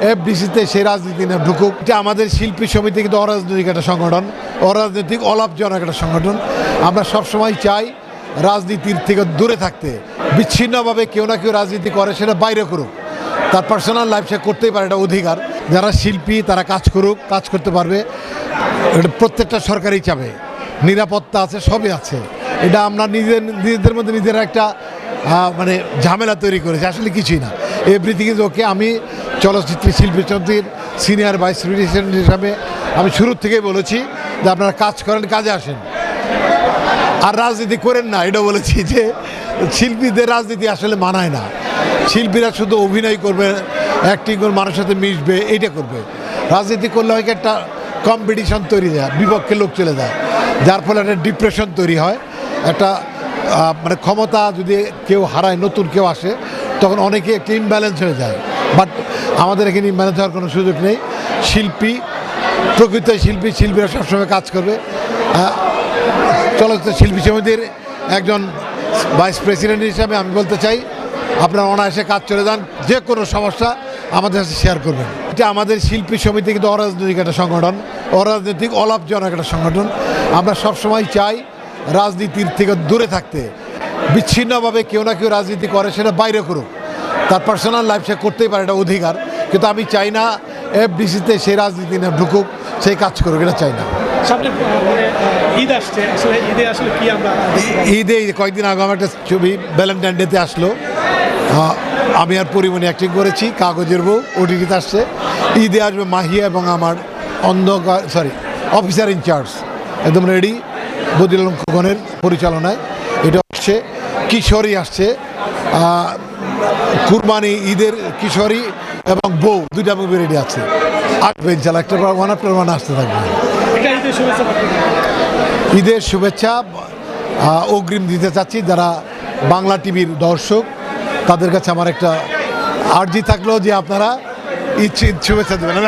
এফডিসিতে সেই রাজনীতি না ঢুকুক। এটা আমাদের শিল্পী সমিতি কিন্তু অরাজনৈতিক একটা সংগঠন। অরাজনৈতিক অলাভজনক একটা সংগঠন। আমরা সবসময় চাই রাজনীতির থেকে দূরে থাকতে। বিচ্ছিন্নভাবে কেউ না কেউ রাজনীতি করে, সেটা বাইরে করুক। তার পার্সোনাল লাইফ সে করতেই পারে, এটা অধিকার। যারা শিল্পী, তারা কাজ করুক, কাজ করতে পারবে। এটা প্রত্যেকটা সরকারই চাবে। নিরাপত্তা আছে, সবই আছে। এটা আমরা নিজের, নিজেদের মধ্যে নিজেরা একটা মানে ঝামেলা তৈরি করেছে। আসলে কিছুই না। এভরিথিং ইজ ওকে আমি চলচ্চিত্র শিল্পী সমিতির সিনিয়র ভাইস প্রেসিডেন্ট হিসাবে আমি শুরু থেকেই বলেছি যে আপনারা কাজ করেন, কাজে আসেন। আর রাজনীতি করেন না এটা বলেছি যে শিল্পীদের রাজনীতি আসলে মানায় না। শিল্পীরা শুধু অভিনয় করবে অ্যাক্টিং করবে মানুষের সাথে মিশবে, এইটা করবে। রাজনীতি করলে হয় একটা কম্পিটিশন তৈরি যায় বিপক্ষে লোক চলে যায়। যার ফলে একটা ডিপ্রেশন তৈরি হয়, একটা মানে ক্ষমতা যদি কেউ হারায়, নতুন কেউ আসে, তখন অনেকে একটা ইমব্যালেন্স হয়ে যায়। বাট আমাদের এখানে ইমব্যালেন্স হওয়ার কোনো সুযোগ নেই। শিল্পী, প্রকৃত শিল্পী, শিল্পীরা সবসময় কাজ করবে। চলচ্চিত্র শিল্পী সমিতির একজন ভাইস প্রেসিডেন্ট হিসাবে আমি বলতে চাই, আপনারা অনায়াসে কাজ চলে যান। যে কোনো সমস্যা আমাদের সাথে শেয়ার করবেন। এটা আমাদের শিল্পী সমিতি কিন্তু অরাজনৈতিক একটা সংগঠন, অরাজনৈতিক অলাভজনক একটা সংগঠন। আমরা সবসময় চাই রাজনীতির থেকে দূরে থাকতে। বিচ্ছিন্নভাবে কেউ না কেউ রাজনীতি করে, সেটা বাইরে করুক। তার পার্সোনাল লাইফ সে করতেই পারে এটা অধিকার। কিন্তু আমি চাই না এফডিসিতে সেই রাজনীতি না ঢুকুক সেই কাজ করুক এটা চাই না। মানে ঈদ কয়েকদিন আগে আমার একটা ছবি ভ্যালেন্টাইন ডেতে আসলো। আমি আর পরিমণি অ্যাক্টিং করেছি কাগজের বউ ওটিটিতে আসছে। ঈদে আসবে মাহিয়া এবং আমার অন্ধকার সরি অফিসার ইনচার্জ একদম রেডি বদিউল খোকনের পরিচালনায়। এটা আসছে কিশোরী আসছে। কুরবানি, ঈদের কিশোরী এবং বউ, দুইটা মুভি রেডি আছে। আসবে ইনশাল্লাহ একটা পর ওয়ান আফটার ওয়ান আসতে থাকবে। ঈদের শুভেচ্ছা অগ্রিম দিতে চাচ্ছি যারা বাংলা টিভির দর্শক, তাদের কাছে আমার একটা আর্জি থাকল যে আপনারা ঈদ শুভেচ্ছা দেবেন।